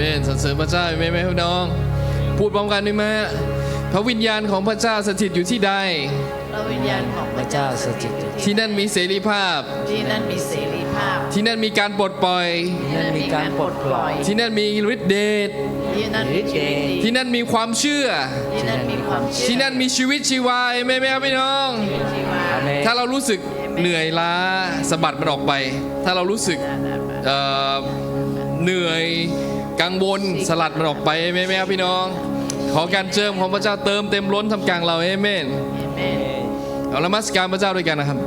เมนสรรเสริญพระเจ้าเอเมนไหมพี่น้อง พูดพร้อมกันได้ไหมพระวิญญาณของพระเจ้าสถิตอยู่ที่ใด พระวิญญาณของพพระระเจ้าเจ้าสถิตอยู่ที่ที่นั่นมีเสรีภาพ ที่นั่นมีเสรีภาพ ที่นั่นมีการปลดปล่อย ที่นั่นมีการปลดปล่อย ที่นั่นมีฤทธิเดช ที่นั่นมีชีวิตดีที่นั่นมีความเชื่อ ที่นั่นมีความเชื่อ ที่นั่นมีชีวิตชีวาเอเมนไหมครับพี่น้องชีวาอาเมนถ้าเรารู้สึกเหนื่อยล้าสะบัดมันออกไป ถ้าเรารู้สึกเอ่อเหนื่อย กังวลสลัดมันออกไปเอเมนไหมครับพี่น้อง ขอการเจิมของพระเจ้าเติมเต็มล้นทำกลางเราเอเมน เอเมนเอาละมัสการพระเจ้าด้วยกันนะครับ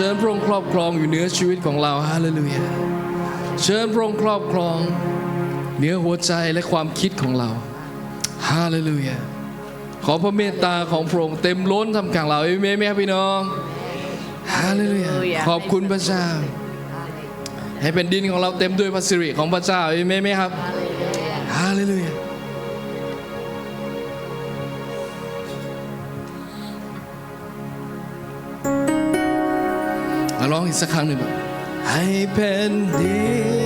ชิญพระองค์ครอบครองอยู่เหนือชีวิตของเราฮาเลลูยาเชิญพระองค์ครอบครองเหนือหัวใจและความคิดของเราฮาเลลูยาขอพระเมตตาของพระองค์เต็มล้นทำกลางเราเอเมนไหมครับพี่น้องฮาเลลูยาขอบคุณพระเจ้า ให้เป็นดินของเราเต็มด้วยพระสิริของพระเจ้าเอเมนไหมครับฮาเลลูยา้องอีกสักครั้งหนึ่งให้เป็นดี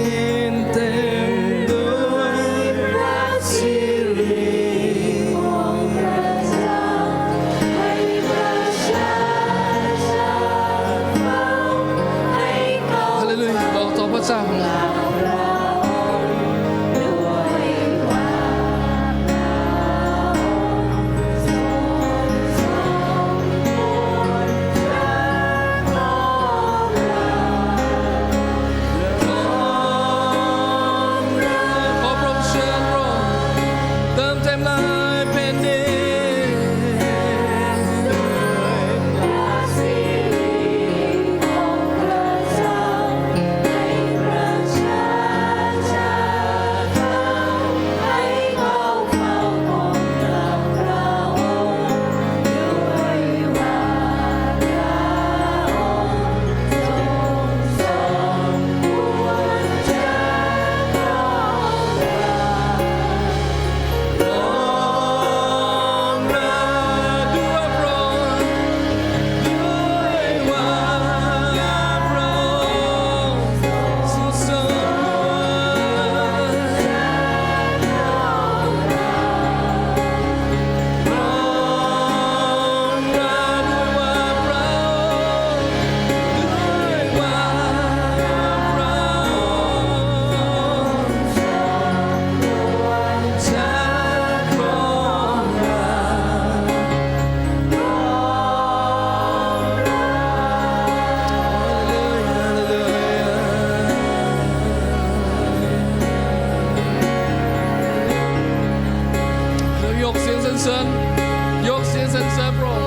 is and several.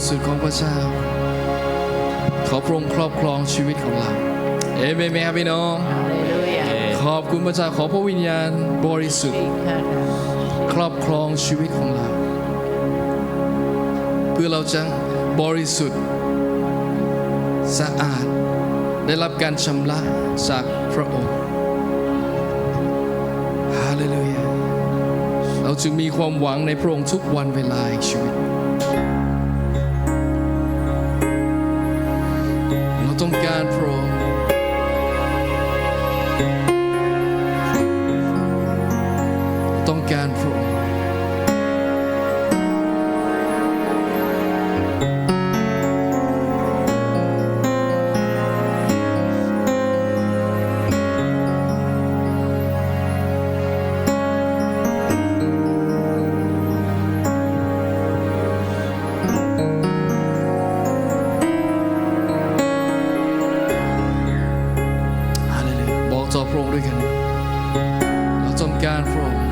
ระวิญญาณบริสุทธิ์ของพระเจ้า ขอพระองค์ครอบครองชีวิตของเรา เอเมนไหมครับพี่น้องฮาเลลูยาขอบคุณพระเจ้าขอพระวิญญาณบริสุทธิ์อิคาดาครอบครองชีวิตของเรา เพื่อเราจะบริสุทธิ์สะอาดได้รับการชำระจากพระองค์ฮาเลลูยาเราจึงมีความหวังในพระองค์ทุกวันเวลาแห่งชีวิต ต้องการพระองค์ต้องการพระองค์ พระองค์ด้วยกัน เราต้องการพระองค์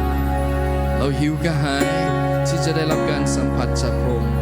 เราหิวกระหายที่จะได้รับการสัมผัสจากพระองค์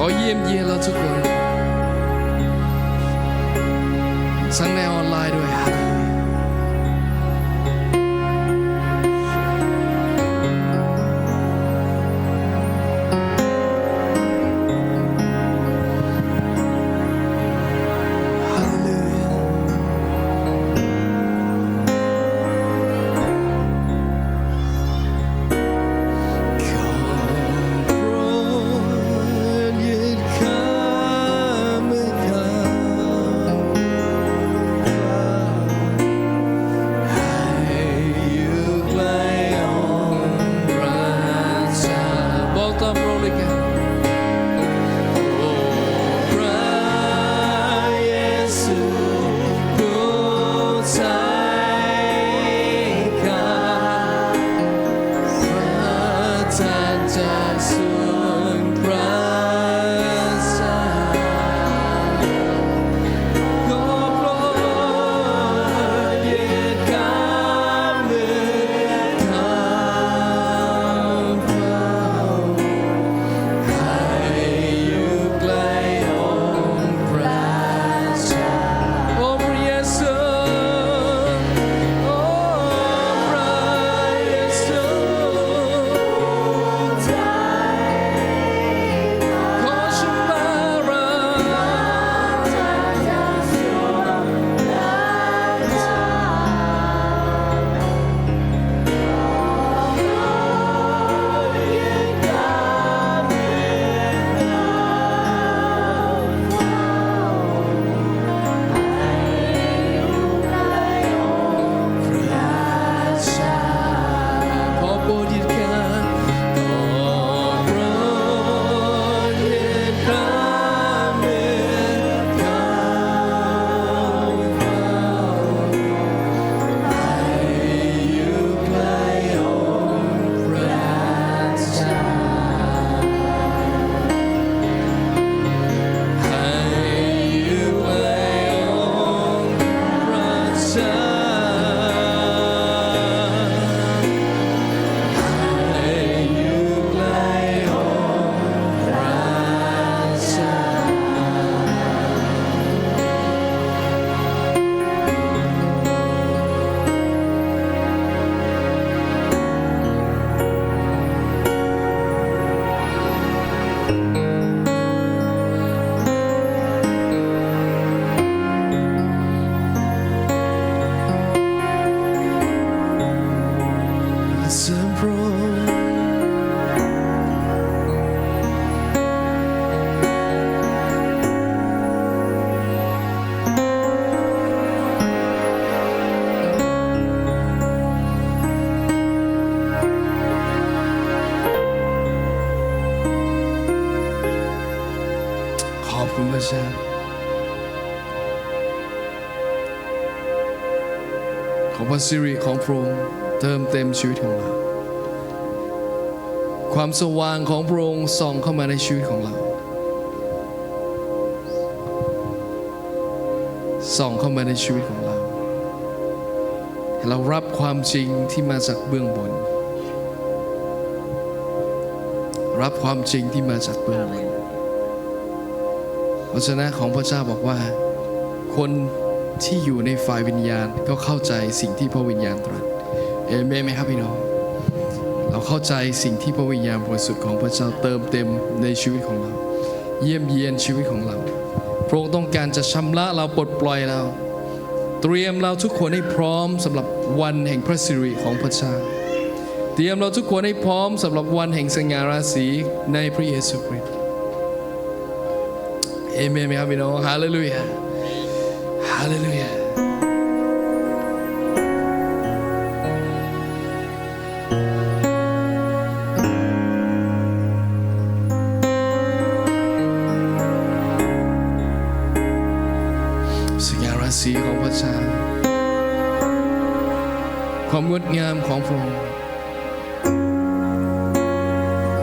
ขอเยี่ยมเยียนเราทุกคนทั้งในออนไลน์ด้วย ระสิริของพระองค์เติมเต็มชีวิตของเรา ความสว่างของพระองค์ส่องเข้ามาในชีวิตของเรา ส่องเข้ามาในชีวิตของเราให้เรารับความจริงที่มาจากเบื้องบน รับความจริงที่มาจากเบื้องบนพระชนะของพระเจ้าบอกว่า คน ที่อยู่ในฝ่ายวิญญาณก็เข้าใจสิ่งที่พระวิญญาณตรัสเอเมนไหมครับพี่น้องเราเข้าใจสิ่งที่พระวิญญาณบริสุทธิ์ของพระเจ้าเติมเต็มในชีวิตของเรา เยี่ยมเยียนชีวิตของเราพระองค์ต้องการจะชำระเราปลดปล่อยเรา เตรียมเราทุกคนให้พร้อมสำหรับวันแห่งพระสิริของพระเจ้าเตรียมเราทุกคนให้พร้อมสำหรับวันแห่งสง่าราศีในพระเยซูคริสต์เอเมนไหมครับพี่น้องฮาเลลูยาาเลลูยาสง่าราศีของพระเจ้าความงดงามของพระองค์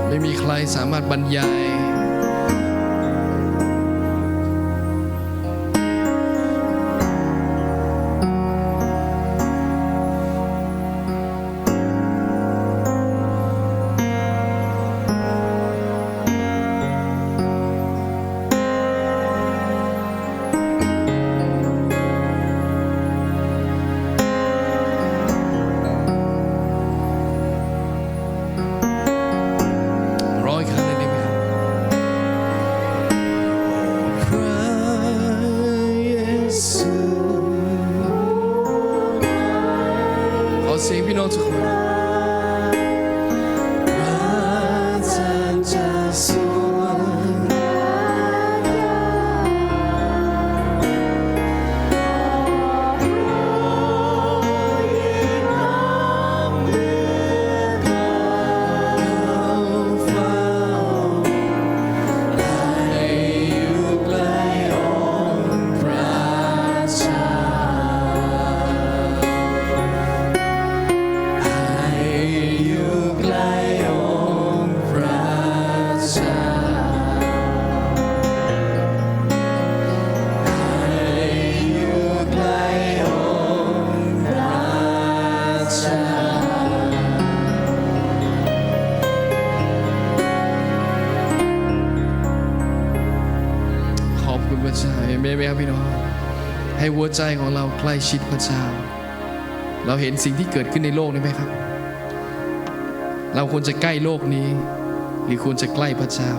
ไม่มีใครสามารถบรรยาย ใจของเราใกล้ชิดพระเจ้า เราเห็นสิ่งที่เกิดขึ้นในโลกนี้ไหมครับ เราควรจะใกล้โลกนี้ หรือควรจะใกล้พระเจ้า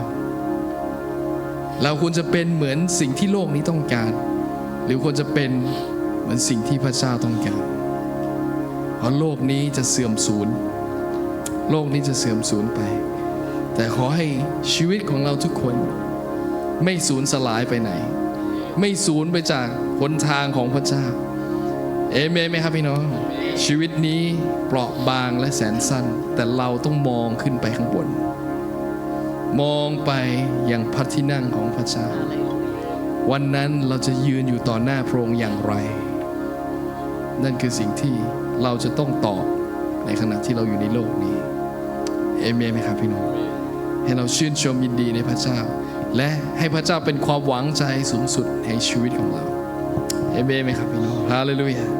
เราควรจะเป็นเหมือนสิ่งที่โลกนี้ต้องการ หรือควรจะเป็นเหมือนสิ่งที่พระเจ้าต้องการ เพราะโลกนี้จะเสื่อมสูญ โลกนี้จะเสื่อมสูญไป แต่ขอให้ชีวิตของเราทุกคนไม่สูญสลายไปไหน ไม่สูญไปจากหนทางของพระเจ้า เอเมนไหมครับพี่น้อง ชีวิตนี้เปราะบางและแสนสั้น แต่เราต้องมองขึ้นไปข้างบน มองไปยังพระที่นั่งของพระเจ้า วันนั้นเราจะยืนอยู่ต่อหน้าพระองค์อย่างไร นั่นคือสิ่งที่เราจะต้องตอบในขณะที่เราอยู่ในโลกนี้ เอเมนไหมครับพี่น้อง ให้เราชื่นชมยินดีในพระเจ้า และให้พระเจ้าเป็นความหวังใจสูงสุดในชีวิตของเราเอเมนไหมครับพี่น้องฮาเลลูยาขอบคุณพระเจ้า